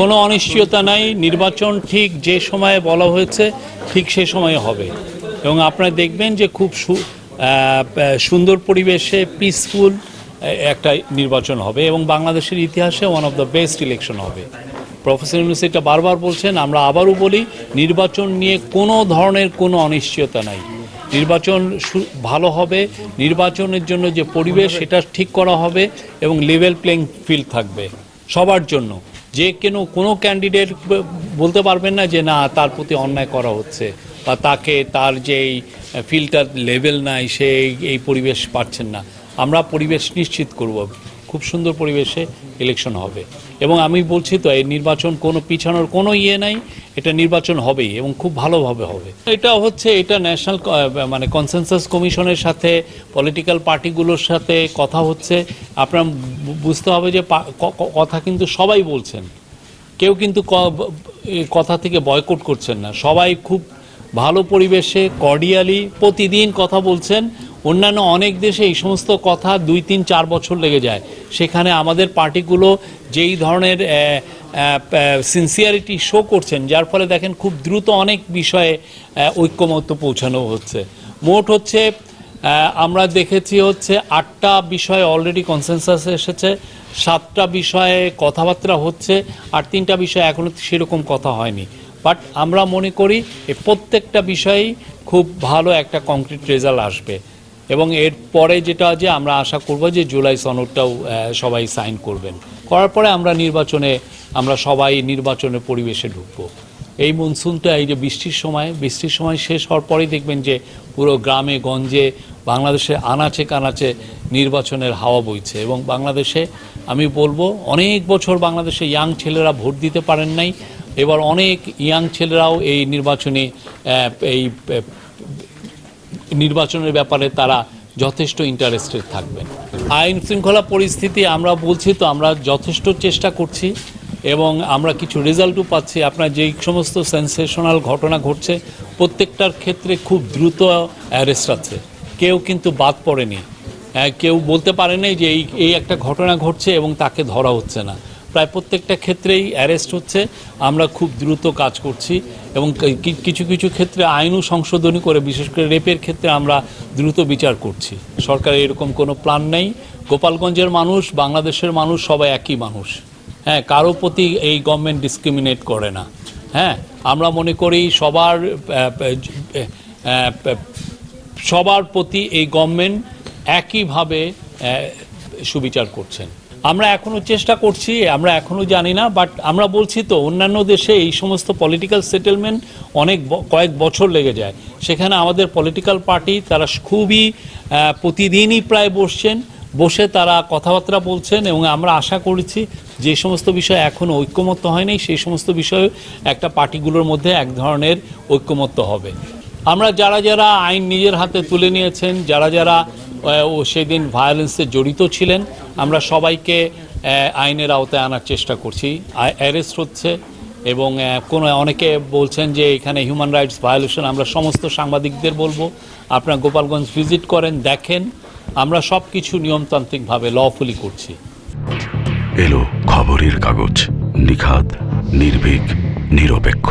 কোনো অনিশ্চয়তা নাই, নির্বাচন ঠিক যে সময়ে বলা হয়েছে, ঠিক সে সময়ে হবে। এবং আপনারা দেখবেন যে খুব সুন্দর পরিবেশে পিসফুল একটা নির্বাচন হবে এবং বাংলাদেশের ইতিহাসে one of the best election হবে। প্রফেসর ইউনুস এটা বারবার বলছেন, আমরা আবারও বলি, নির্বাচন নিয়ে কোনো ধরনের কোনো অনিশ্চয়তা নাই। নির্বাচন ভালো হবে, নির্বাচনের জন্য যে পরিবেশ, সেটা ঠিক করা হবে এবং লেভেল প্লেইং ফিল্ড থাকবে, সবার জন্য। যে কেন কোনো ক্যান্ডিডেট বলতে পারবেন না যে না, তার প্রতি অন্যায় করা হচ্ছে বা তাকে তার যেই ফিল্টার লেভেল নাই, সে এই- পরিবেশ পাচ্ছেন না। আমরা পরিবেশ নিশ্চিত করব। খুব সুন্দর পরিবেশে ইলেকশন হবে। এবং আমি বলছি তো, এই নির্বাচন কোনো পিছানোর কোনো ইয়ে নাই, এটা নির্বাচন হবেই এবং খুব ভালোভাবে হবে। এটা হচ্ছে, এটা ন্যাশনাল মানে কনসেনসাস কমিশনের সাথে পলিটিক্যাল পার্টিগুলোর সাথে কথা হচ্ছে। আপনার বুঝতে হবে যে কথা কিন্তু সবাই বলছেন। কেউ কিন্তু কথা থেকে বয়কট করছেন না। সবাই খুব ভালো পরিবেশে কর্ডিয়ালি প্রতিদিন কথা বলছেন। অন্যান্য অনেক দেশে এই সমস্ত কথা দুই তিন চার বছর লেগে যায়। সেখানে আমাদের পার্টিগুলো যেই ধরনের সিনসিয়ারিটি শো করছেন যার ফলে দেখেন খুব দ্রুত অনেক বিষয়ে আহ, ঐক্যমত্য পৌঁছানো হচ্ছে। মোট হচ্ছে আমরা দেখেছি হচ্ছে আটটা বিষয়ে অলরেডি কনসেনসাস এসেছে সাতটা বিষয়ে কথাবার্তা হচ্ছে আর তিনটা বিষয়ে এখনও সেরকম কথা হয়নি। বাট আমরা মনে করি এই প্রত্যেকটা বিষয়েই খুব ভালো একটা কংক্রিট রেজাল্ট আসবে। এবং এর পরে যেটা যে আমরা আশা করব যে জুলাই সনদটাও সবাই সাইন করবেন। করার পরে আমরা নির্বাচনে, আমরা সবাই নির্বাচনের পরিবেশে ঢুকবো। এই মনসুনটা এই যে বৃষ্টির সময় বৃষ্টির সময় শেষ হওয়ার পরেই দেখবেন যে পুরো গ্রামে, গঞ্জে, বাংলাদেশে আনাচে কানাচে নির্বাচনের হাওয়া বইছে এবং বাংলাদেশে, আমি বলব, অনেক বছর বাংলাদেশে ইয়াং ছেলেরা ভোট দিতে পারেন নাই। এবার অনেক ইয়াং ছেলেরাও এই নির্বাচনী এই নির্বাচনের ব্যাপারে তারা যথেষ্ট ইন্টারেস্টেড থাকবেন। আইন শৃঙ্খলা পরিস্থিতি আমরা বলছি তো আমরা যথেষ্ট চেষ্টা করছি এবং আমরা কিছু রেজাল্টও পাচ্ছি। আপনার যেই সমস্ত সেন্সেশনাল ঘটনা ঘটছে, প্রত্যেকটার ক্ষেত্রে খুব দ্রুত অ্যারেস্ট আছে। কেউ কিন্তু বাদ পড়েনি। কেউ বলতে পারেনি যে এই এই একটা ঘটনা ঘটছে এবং তাকে ধরা হচ্ছে না। প্রায় প্রত্যেকটা ক্ষেত্রেই অ্যারেস্ট হচ্ছে। আমরা খুব দ্রুত কাজ করছি এবং কিছু কিছু ক্ষেত্রে আইনও সংশোধনী করে, বিশেষ করে রেপের ক্ষেত্রে আমরা দ্রুত বিচার করছি। সরকারের এরকম কোনো প্ল্যান নেই। গোপালগঞ্জের মানুষ, বাংলাদেশের মানুষ সবাই একই মানুষ। হ্যাঁ কারও প্রতি এই গভর্নমেন্ট ডিসক্রিমিনেট করে না। হ্যাঁ আমরা মনে করি সবার সবার প্রতি এই গভর্নমেন্ট একইভাবে সুবিচার করছেন। আমরা এখনও চেষ্টা করছি, আমরা এখনও জানি না বাট আমরা বলছি তো, অন্যান্য দেশে এই সমস্ত পলিটিক্যাল সেটেলমেন্ট অনেক কয়েক বছর লেগে যায়। সেখানে আমাদের পলিটিক্যাল পার্টি তারা খুবই প্রতিদিনই প্রায় বসছেন, বসে তারা কথাবার্তা বলছেন এবং আমরা আশা করেছি যে সমস্ত বিষয় এখনও ঐক্যমত্য হয়নি সেই সমস্ত বিষয়ে একটা পার্টিগুলোর মধ্যে এক ধরনের ঐক্যমত্য হবে। আমরা যারা যারা আইন নিজের হাতে তুলে নিয়েছেন, যারা যারা ও সেদিন ভায়োলেন্সে জড়িত ছিলেন। আমরা সবাইকে আইনের আওতায় আনার চেষ্টা করছি। অ্যারেস্ট হচ্ছে এবং কোনো, অনেকে বলছেন যে এখানে হিউম্যান রাইটস ভায়োলেশন আমরা সমস্ত সাংবাদিকদের বলব, আপনারা গোপালগঞ্জ ভিজিট করেন, দেখেন। আমরা সব কিছু নিয়মতান্ত্রিকভাবে লফুলি করছি। এলো খবরের কাগজ, নিখাদ, নির্ভীক, নিরপেক্ষ।